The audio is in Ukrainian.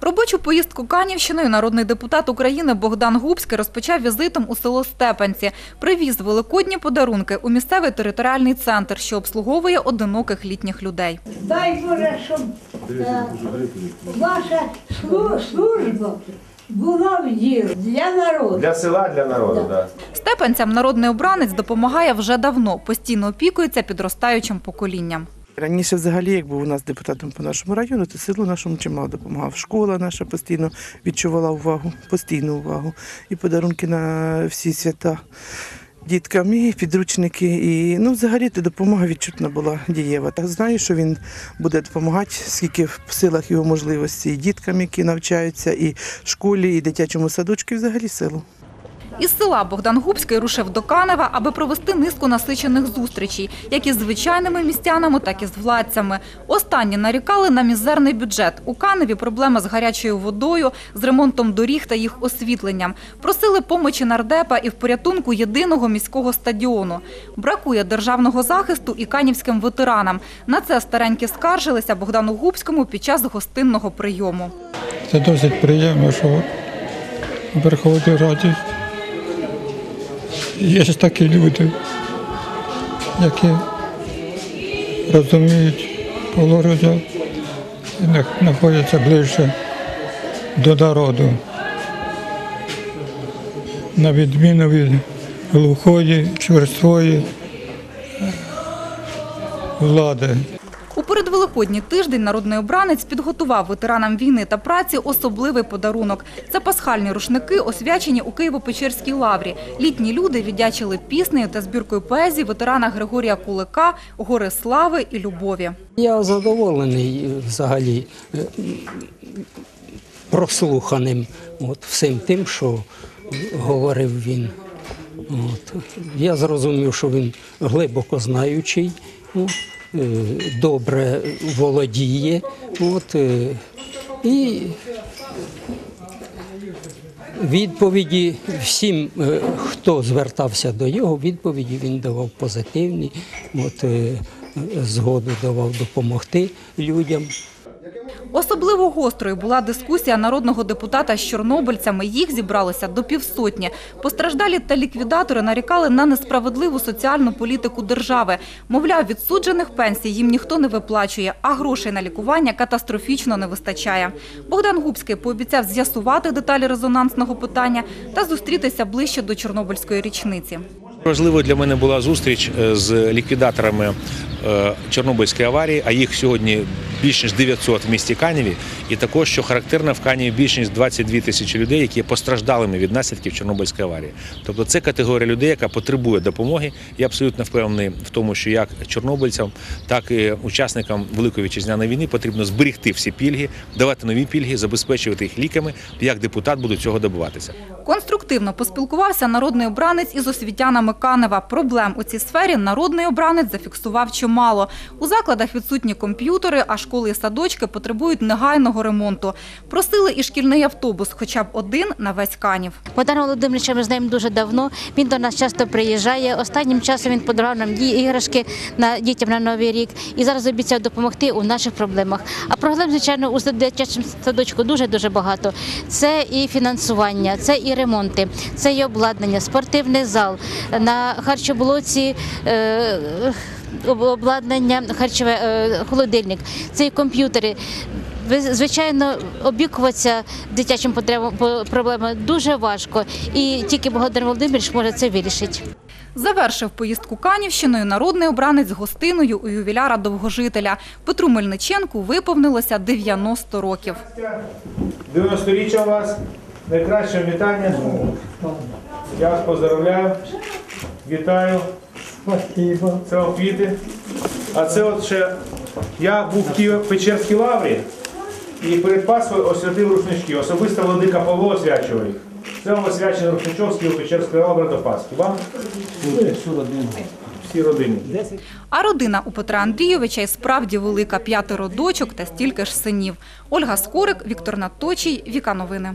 Робочу поїздку Канівщиною народний депутат України Богдан Губський розпочав візитом у село Степанці. Привіз великодні подарунки у місцевий територіальний центр, що обслуговує одиноких літніх людей. Дай Боже, щоб е, ваша служба була в ділі для народу. Для села, для народу, Да. Степанцям народний обранець допомагає вже давно, постійно опікується підростаючим поколінням. Раніше, взагалі, як був у нас депутатом по нашому району, то селу нашому чимало допомагав. Школа наша постійно відчувала увагу, постійну увагу. І подарунки на всі свята діткам, і підручники. І ну, взагалі то допомога відчутна була дієва. Так знаю, що він буде допомагати, скільки в силах його можливості, і діткам, які навчаються, і школі, і дитячому садочку, і взагалі селу. Із села Богдан Губський рушив до Канева, аби провести низку насичених зустрічей, як із звичайними містянами, так і з владцями. Останні нарікали на мізерний бюджет. У Каневі проблема з гарячою водою, з ремонтом доріг та їх освітленням. Просили помочі нардепа і в порятунку єдиного міського стадіону. Бракує державного захисту і канівським ветеранам. На це старенькі скаржилися Богдану Губському під час гостинного прийому. Це досить приємно, що в Верховній Раді є ж такі люди, які розуміють положення і знаходяться ближче до народу. На відміну від глухої, черствої влади. Передвеликодній тиждень народний обранець підготував ветеранам війни та праці особливий подарунок. Це пасхальні рушники, освячені у Києво-Печерській лаврі. Літні люди віддячили піснею та збіркою поезії ветерана Григорія Кулика «Гори слави і любові». Я задоволений е, взагалі е, прослуханим от, всім тим, що говорив він. От. Я зрозумів, що він глибоко знаючий, от, добре володіє. От, е, і відповіді всім, е, хто звертався до його, відповіді він давав позитивні, от, е, згоду давав допомогти людям. Особливо гострою була дискусія народного депутата з чорнобильцями. Їх зібралося до півсотні. Постраждалі та ліквідатори нарікали на несправедливу соціальну політику держави. Мовляв, відсуджених пенсій їм ніхто не виплачує, а грошей на лікування катастрофічно не вистачає. Богдан Губський пообіцяв з'ясувати деталі резонансного питання та зустрітися ближче до Чорнобильської річниці. Важливо для мене була зустріч е, з ліквідаторами е, Чорнобильської аварії, а їх сьогодні більш ніж 900 в місті Каніві. І також, що характерно, в Каніві більш ніж 22 тисячі людей, які є постраждалими від наслідків Чорнобильської аварії. Тобто це категорія людей, яка потребує допомоги. Я абсолютно впевнений в тому, що як чорнобильцям, так і учасникам Великої вітчизняної війни потрібно зберегти всі пільги, давати нові пільги, забезпечувати їх ліками. Як депутат буду цього добиватися. Конструктивно поспілкувався народний обранець із освітянами Канева. Проблем у цій сфері народний обранець зафіксував чимало. У закладах відсутні комп'ютери, а школи і садочки потребують негайного ремонту. Просили і шкільний автобус, хоча б один на весь Канів. Богдана Володимировича ми знаємо дуже давно. Він до нас часто приїжджає. Останнім часом він подарував нам іграшки на дітям на новий рік і зараз обіцяв допомогти у наших проблемах. А проблем, звичайно, у дитячому садочку дуже дуже багато. Це і фінансування, це і ремонти, це і обладнання, спортивний зал на харчоблоці. Е, Обладнання, харчове е, холодильник, це і комп'ютери. Ви- Звичайно, опікуватися дитячим потребам по- проблемами дуже важко, і тільки Богдан Володимирович може це вирішити. Завершив поїздку Канівщиною народний обранець з гостиною у ювіляра довгожителя. Петру Мельниченку виповнилося 90 років. 90-річчя у вас. Найкраще вітання. Я вас поздравляю. Вітаю. Спасибо. Це квіти. А це от ще я був в Києво-Печерській лаврі і перед Пасхою освятив рушнички. Особисто владика Павло освячував їх. Це вам освячений рушничок з Києво-Печерської лаври до Пасхи. Вам всю родину. Всі родині. А родина у Петра Андрійовича і справді велика – п'ятеро дочок та стільки ж синів. Ольга Скорик, Віктор Наточій, Віка Новини.